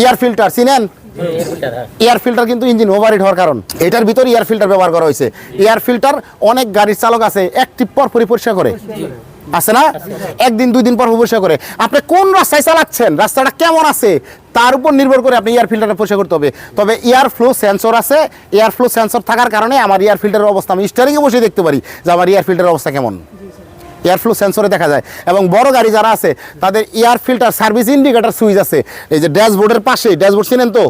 Air filter, চিনেন? Air filter কিন্তু engine overheat হওয়ার কারণ। এটার ভিতরে এয়ার ফিল্টার ব্যবহার করা হয়েছে। এয়ার ফিল্টার অনেক গাড়ির চালক আছে এক টিপ পর পরিষ্কার করে। আছে না? একদিন, দুই দিন পর পর পরিষ্কার করে। আপনি কোন রাস্তায় চালাচ্ছেন? রাস্তাটা কেমন আছে? তার উপর নির্ভর করে আপনি এয়ার ফিল্টারটা পরিষ্কার করতে হবে। তবে এয়ার ফ্লো সেন্সর আছে। এয়ার ফ্লো সেন্সর থাকার কারণে আমার এয়ার ফিল্টারের অবস্থা আমি স্টারিংয়ে বসে দেখতে পারি যে আমার এয়ার ফিল্টারের অবস্থা কেমন। এয়ার ফ্লো সেন্সরে দেখা যায়। এবং বড় গাড়ি যারা আছে, তাদের air filter service indicator switch আছে। এই যে ড্যাশবোর্ডের পাশে ড্যাশবোর্ড চিনেন তো?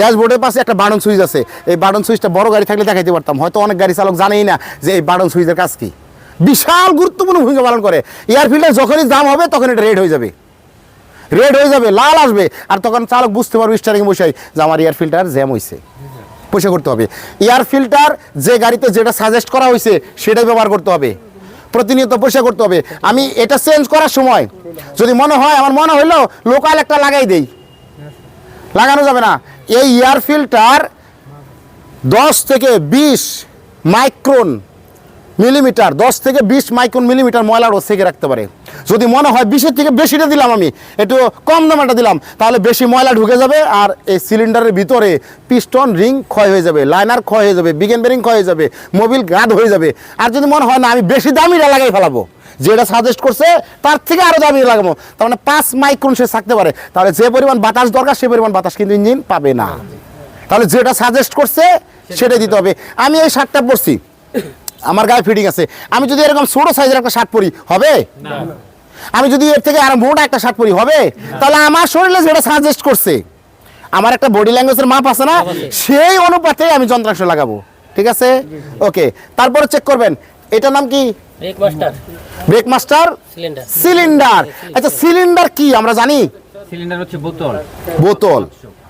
ড্যাশবোর্ডের পাশে একটা বাটন সুইচ আছে। এই বাটন সুইচটা বড় গাড়ি থাকলে দেখাইতে পারতাম। হয়তো অনেক গাড়ি চালক জানেই না যে এই বাটন সুইচের কাজ কি। বিশাল গুরুত্বপূর্ণ ভূমিকা পালন করে। এয়ার ফিল্টার যখনই দাম হবে তখন এটা রেড হয়ে যাবে। রেড হয়ে যাবে, লাল আসবে। আর তখন চালক বুঝতে পারবে স্টারিং বসে যে আমার এয়ার ফিল্টার জ্যাম হয়েছে পয়সা করতে হবে। এয়ার ফিল্টার যে গাড়িতে যেটা সাজেস্ট করা হয়েছে সেটাই ব্যবহার করতে হবে। প্রতিনিয়ত পয়সা করতে হবে। আমি এটা চেঞ্জ করার সময় যদি মনে হয়, আমার মনে হইল লোকাল একটা লাগাই দেই। লাগানো যাবে না। এই এয়ার ফিল্টার দশ থেকে বিশ মাইক্রন মিলিমিটার, দশ থেকে বিশ মাইক্রন মিলিমিটার ময়লা রোদ থেকে রাখতে পারে। যদি মনে হয় বিশের থেকে বেশিটা দিলাম আমি, একটু কম দামাটা দিলাম, তাহলে বেশি ময়লা ঢুকে যাবে আর এই সিলিন্ডারের ভিতরে পিস্টন, রিং ক্ষয় হয়ে যাবে, লাইনার ক্ষয় হয়ে যাবে, বিগেন বেরিং ক্ষয় হয়ে যাবে, মোবিল গাদ হয়ে যাবে। আর যদি মনে হয় না, আমি বেশি দামিটা লাগাই ফেলাবো, যেটা সাজেস্ট করছে, তার থেকে আরও দামি লাগাবো, তার মানে পাঁচ মাইক্রন সে থাকতে পারে। তাহলে যে পরিমাণ বাতাস দরকার, সে পরিমাণ বাতাস কিন্তু ইঞ্জিন পাবে না। তাহলে যেটা সাজেস্ট করছে, সেটাই দিতে হবে। আমি এই সারটা পরছি। আমার গায়ে ফিটিং আছে। আমি যদি এরকম ছোট সাইজের একটা শার্ট পরি হবে? আমি যদি এর থেকে আরও মোটা একটা শার্ট পরি হবে? তাহলে আমার শরীরে যেটা সাজেস্ট করছে আমার একটা বডি ল্যাঙ্গুয়েজের মাপ আছে না? সেই অনুপাতে আমি যন্ত্রাংশ লাগাবো। ঠিক আছে? ওকে তারপরে চেক করবেন। এটার নাম কি? ব্রেক মাস্টার সিলিন্ডার সিলিন্ডার আচ্ছা সিলিন্ডার কি? আমরা জানি। সিলিন্ডার হচ্ছে বোতল। বোতল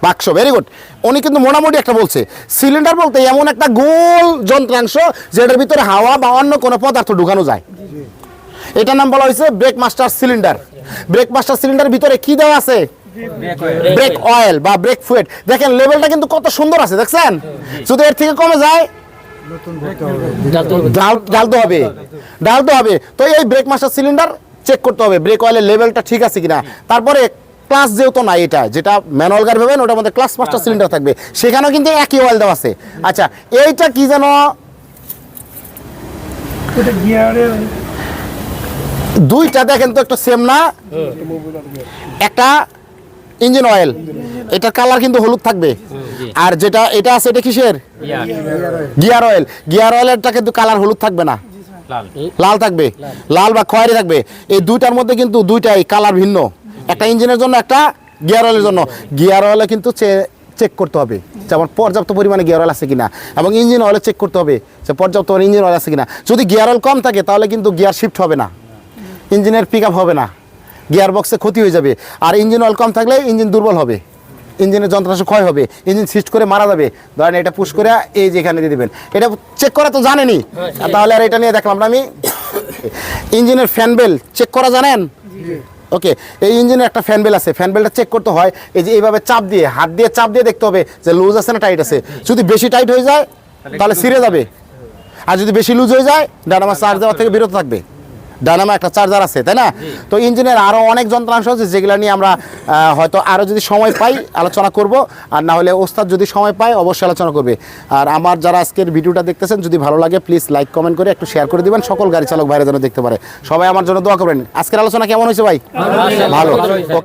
বাক্স ভেরি গুড উনি কিন্তু মোটামুটি একটা বলছে সিলিন্ডার বলতে এমন একটা গোল যন্ত্রাংশ যেটার ভিতরে হাওয়া বা অন্য কোনো পদার্থ ঢুকানো যায়। এটার নাম বলা হয়েছে brake master cylinder brake master cylinder ভিতরে কি দেওয়া আছে? ব্রেক অয়েল বা ব্রেক ফুয়েট দেখেন লেভেলটা কিন্তু কত সুন্দর আছে দেখছেন? যদি এর থেকে কমে যায় ডাল- ডালতে হবে ডালতে হবে। তো এই ব্রেক মাস্টার সিলিন্ডার চেক করতে হবে ব্রেক অয়েলের লেভেলটা ঠিক আছে কিনা। তারপরে ক্লাস যেহেতু না এটা যেটা ম্যানুয়াল গাড়ি ভাবেন ওটার মধ্যে ক্লাস মাস্টার সিলিন্ডার থাকবে। সেখানেও কিন্তু একই অয়েল দেওয়া আছে। আচ্ছা এইটা কি যেন দুইটা দেখেন তো একটা সেম না? একটা ইঞ্জিন অয়েল এটার কালার কিন্তু হলুদ থাকবে। আর যেটা এটা আছে এটা কিসের? গিয়ার অয়েল গিয়ার অয়েলেরটা কিন্তু কালার হলুদ থাকবে না। লাল। লাল থাকবে। লাল বা খয়েরি থাকবে। এই দুইটার মধ্যে কিন্তু দুইটাই কালার ভিন্ন। একটা ইঞ্জিনের জন্য একটা গিয়ার অয়েলের জন্য। গিয়ার অয়েলে কিন্তু চেক করতে হবে যেমন পর্যাপ্ত পরিমাণে গিয়ার অয়েল আছে কিনা এবং ইঞ্জিন অয়েলে চেক করতে হবে যে পর্যাপ্ত ইঞ্জিন অয়েল আছে কিনা। যদি গিয়ার অয়েল কম থাকে তাহলে কিন্তু গিয়ার শিফট হবে না। ইঞ্জিনের পিক আপ হবে না। গিয়ার বক্সে ক্ষতি হয়ে যাবে। আর ইঞ্জিন অয়েল কম থাকলে ইঞ্জিন দুর্বল হবে। ইঞ্জিনের যন্ত্রাংশ ক্ষয় হবে। ইঞ্জিন সিস্ট করে মারা যাবে। ধরেন এটা পুশ করে এই যে এখানে দিয়ে দেবেন। এটা চেক করা তো জানেনি তাহলে আর এটা নিয়ে দেখলাম না আমি। ইঞ্জিনের ফ্যান বেল চেক করা জানেন? ওকে এই ইঞ্জিনের একটা ফ্যান বেল আছে। ফ্যান বেলটা চেক করতে হয়, এই যে এইভাবে চাপ দিয়ে, হাত দিয়ে চাপ দিয়ে দেখতে হবে যে লুজ আছে না টাইট আছে। যদি বেশি টাইট হয়ে যায়, তাহলে সিরে যাবে। আর যদি বেশি লুজ হয়ে যায় ডানামা চার্জ দেওয়ার থেকে বিরত থাকবে। ডানামা একটা চার্জার আছে তাই না? তো ইঞ্জিনের আরও অনেক যন্ত্রাংশ আছে যেগুলো নিয়ে আমরা হয়তো আরও যদি সময় পাই আলোচনা করব আর না হলে ওস্তাদ যদি সময় পায় অবশ্যই আলোচনা করবে। আর আমার যারা আজকের ভিডিওটা দেখতেছেন যদি ভালো লাগে প্লিজ লাইক কমেন্ট করে একটু শেয়ার করে দিবেন সকল গাড়ি চালক ভাইরা যেন দেখতে পারে। সবাই আমার জন্য দোয়া করবেন। আজকের আলোচনা কেমন হয়েছে ভাই? ভালো।